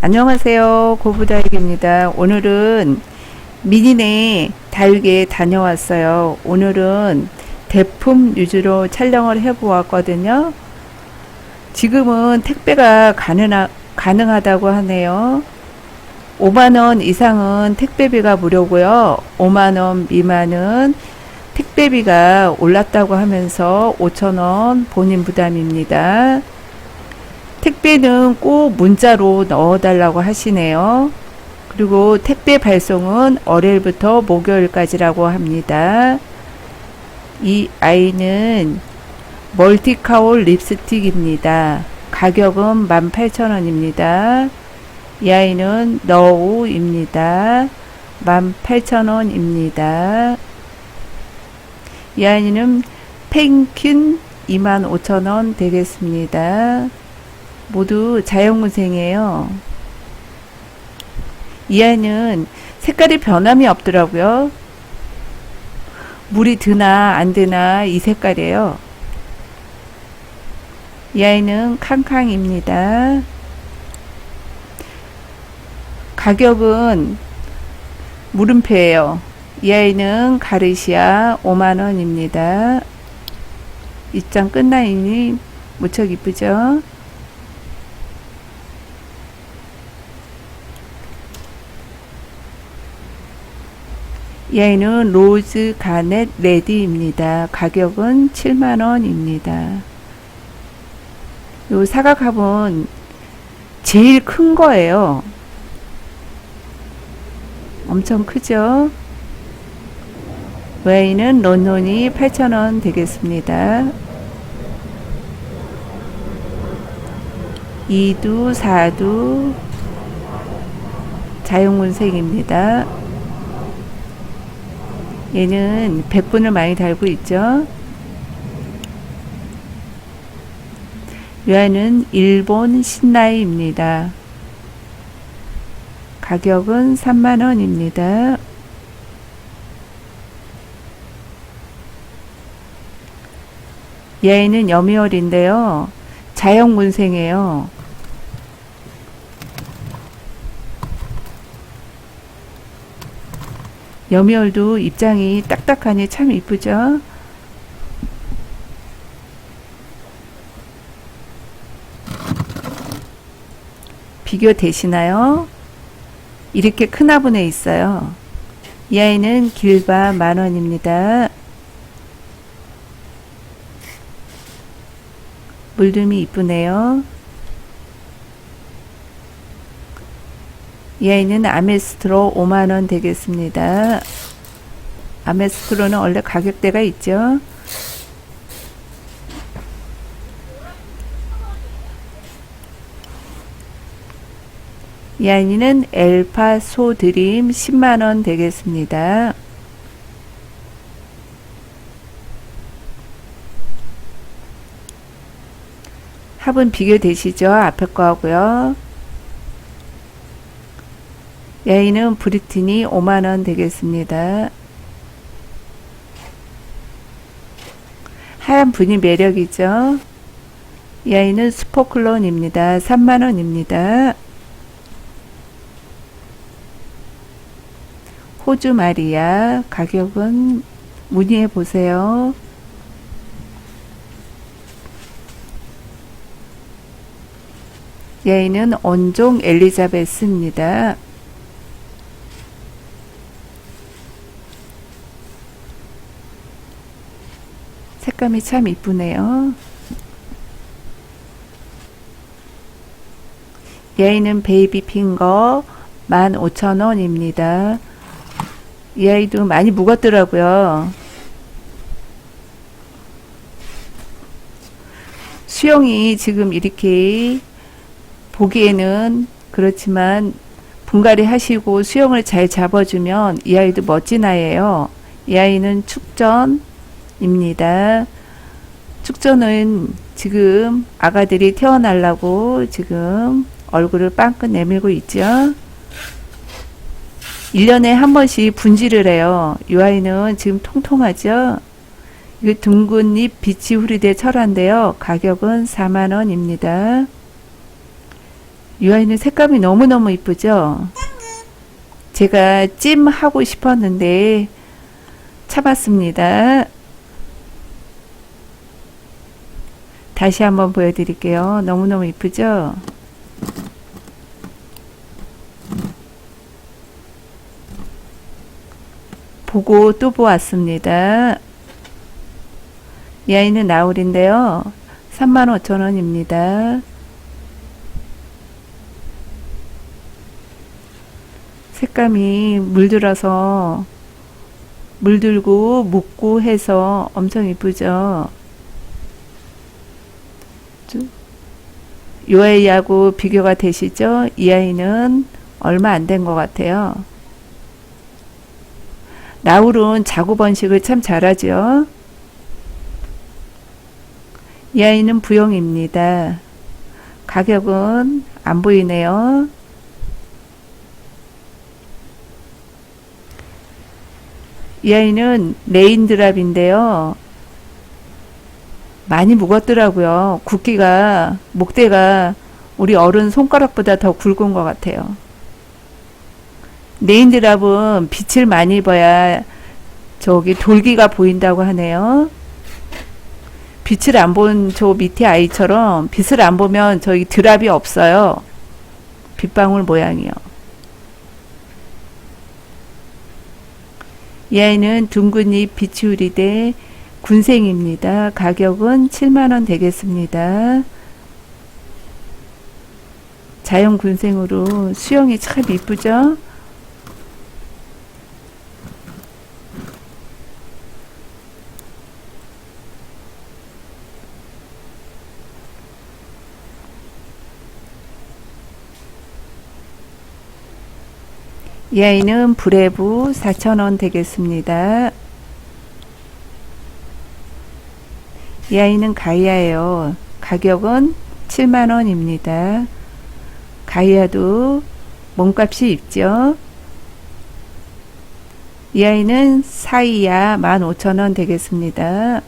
안녕하세요. 고부다익입니다. 오늘은 미니네 다육에 다녀왔어요. 오늘은 대품 위주로 촬영을 해보았거든요. 지금은 택배가 가능하, 가능하다고 하네요. 5만원 이상은 택배비가 무료고요. 5만원 미만은 택배비가 올랐다고 하면서 5천원 본인 부담입니다. 택배는 꼭 문자로 넣어달라고 하시네요. 그리고 택배 발송은 월요일부터 목요일까지라고 합니다. 이 아이는 멀티카올 립스틱입니다. 가격은 18,000원입니다. 이 아이는 너우입니다. 18,000원입니다. 이 아이는 펭귄 25,000원 되겠습니다. 모두 자연군생이에요. 이 아이는 색깔이 변함이 없더라고요. 물이 드나 안 드나 이 색깔이에요. 이 아이는 캉캉입니다. 가격은 물음표예요. 이 아이는 가르시아 5만원입니다. 입장 끝나이니 무척 이쁘죠? 이 아이는 로즈 가넷 레디입니다. 가격은 7만원입니다. 요 사각화분 제일 큰 거예요. 엄청 크죠? 외에는 론론이 8,000원 되겠습니다. 2두, 4두 자연군색입니다. 얘는 백분을 많이 달고 있죠. 얘는 일본 신라이입니다. 가격은 3만원입니다. 얘는 여미월인데요. 자연군생이에요. 여미월도 입장이 딱딱하니 참 이쁘죠? 비교되시나요? 이렇게 큰 화분에 있어요. 이 아이는 길바 만원입니다. 물둠이 이쁘네요. 이 아이는 아메스트로 5만원 되겠습니다. 아메스트로는 원래 가격대가 있죠. 이 아이는 엘파 소 드림 10만원 되겠습니다. 합은 비교되시죠? 앞에 거하고요. 여인은 브리티니 5만원 되겠습니다. 하얀 분이 매력이죠. 이 아이는 스포클론입니다. 3만원입니다. 호주 마리아 가격은 문의해 보세요. 얘는 온종 엘리자베스입니다. 색감이 참 이쁘네요. 얘는 베이비 핑거 15,000원입니다. 이 아이도 많이 묵었더라고요. 수영이 지금 이렇게 보기에는 그렇지만 분갈이 하시고 수영을 잘 잡아주면 이 아이도 멋진 아이예요. 이 아이는 축전 입니다. 축전은 지금 아가들이 태어나려고 지금 얼굴을 빵긋 내밀고 있죠. 1년에 한 번씩 분질을 해요. 이 아이는 지금 통통하죠? 이거 둥근 잎 빛이 후리대 철화인데요. 가격은 4만원입니다. 이 아이는 색감이 너무너무 이쁘죠? 제가 찜 하고 싶었는데 참았습니다. 다시 한번 보여드릴게요. 너무너무 이쁘죠? 보고 또 보았습니다. 이 아이는 나울인데요. 35,000원입니다. 색감이 물들어서 물들고 묻고 해서 엄청 이쁘죠. 이 아이하고 비교가 되시죠? 이 아이는 얼마 안 된 것 같아요. 나울은 자구 번식을 참 잘하죠. 이 아이는 부용입니다. 가격은 안 보이네요. 이 아이는 레인드랍인데요. 많이 묵었더라고요. 굵기가, 목대가 우리 어른 손가락보다 더 굵은 것 같아요. 레인드랍은 빛을 많이 입어야 저기 돌기가 보인다고 하네요. 빛을 안 본 저 밑에 아이처럼 빛을 안 보면 저기 드랍이 없어요. 빗방울 모양이요. 이 아이는 둥근잎 비치우리대 군생입니다. 가격은 7만원 되겠습니다. 자연 군생으로 수영이 참 이쁘죠? 이 아이는 브레브 4,000원 되겠습니다. 이 아이는 가이아예요. 가격은 7만원입니다. 가이아도 몸값이 있죠. 이 아이는 사이야 15,000원 되겠습니다.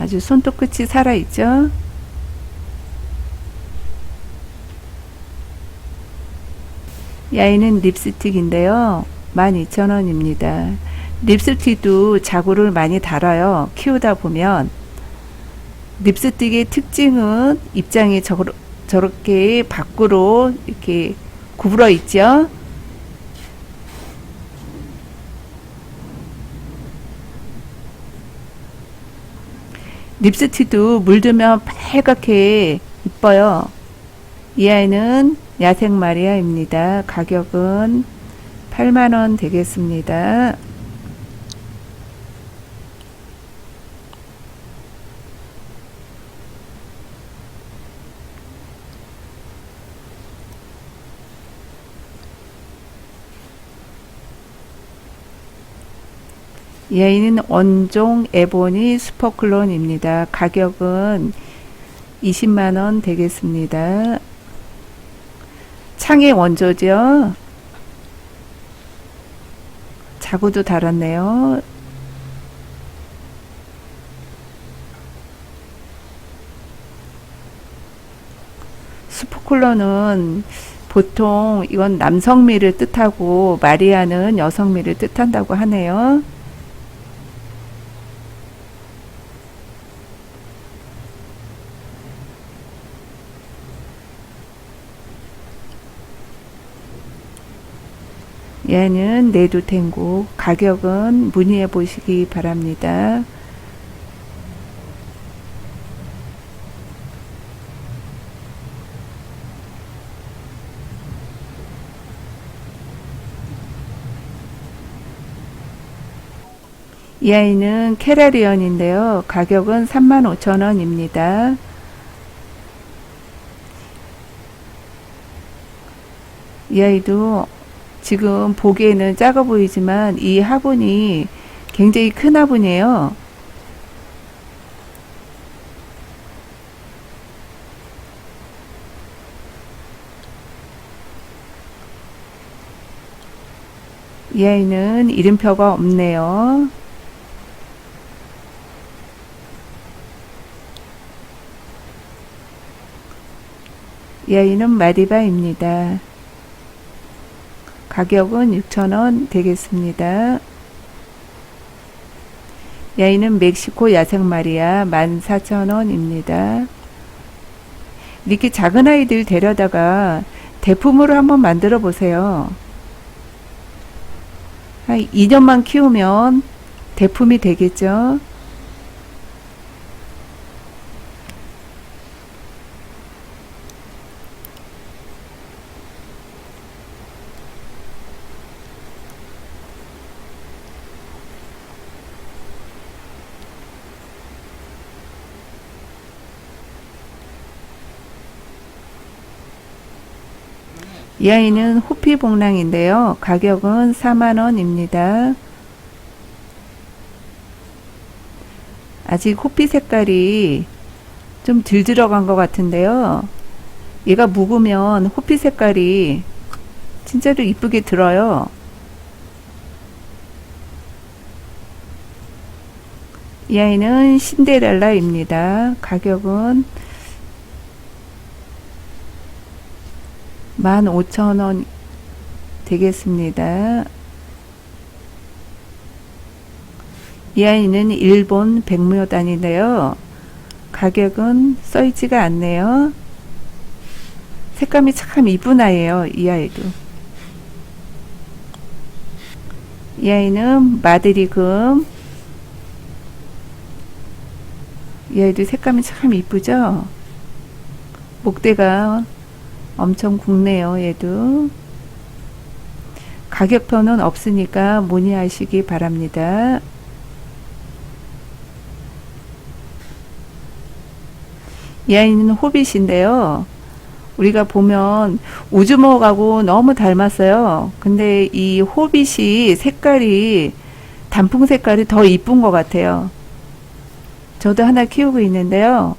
아주 손톱 끝이 살아있죠. 이 아이는 립스틱인데요. 12,000원입니다. 립스틱도 자구를 많이 달아요. 키우다 보면. 립스틱의 특징은 입장이 저러, 저렇게 밖으로 이렇게 구부러 있죠. 립스틱도 물들면 빨갛게 이뻐요. 이 아이는 야생 마리아입니다. 가격은 8만원 되겠습니다. 이 아이는 원종 에보니 슈퍼클론입니다. 가격은 20만원 되겠습니다. 창의 원조죠. 자구도 달았네요. 스포콜러는 보통 이건 남성미를 뜻하고 마리아는 여성미를 뜻한다고 하네요. 얘는 네두탱고 가격은 문의해 보시기 바랍니다. 이 아이는 캐라리언인데요. 가격은 35,000원입니다. 이 아이도 지금 보기에는 작아 보이지만 이 화분이 굉장히 큰 화분이에요. 이 아이는 이름표가 없네요. 이 아이는 마디바입니다. 가격은 6,000원 되겠습니다. 이 아이는 멕시코 야생마리아 14,000원입니다. 이렇게 작은 아이들 데려다가 대품으로 한번 만들어 보세요. 한 2년만 키우면 대품이 되겠죠. 이 아이는 호피봉랑인데요. 가격은 4만원입니다. 아직 호피 색깔이 좀 덜 들어간 것 같은데요. 얘가 묵으면 호피 색깔이 진짜로 이쁘게 들어요. 이 아이는 신데렐라입니다. 가격은 15,000원 되겠습니다. 이 아이는 일본 백무단인데요. 가격은 써있지가 않네요. 색감이 참 이쁜 아이예요. 이 아이도. 이 아이는 마드리금. 이 아이도 색감이 참 이쁘죠? 목대가 엄청 굵네요. 얘도. 가격표는 없으니까 문의하시기 바랍니다. 이 아이는 호빗인데요. 우리가 보면 우주먹하고 너무 닮았어요. 근데 이 호빗이 색깔이 단풍 색깔이 더 이쁜 것 같아요. 저도 하나 키우고 있는데요.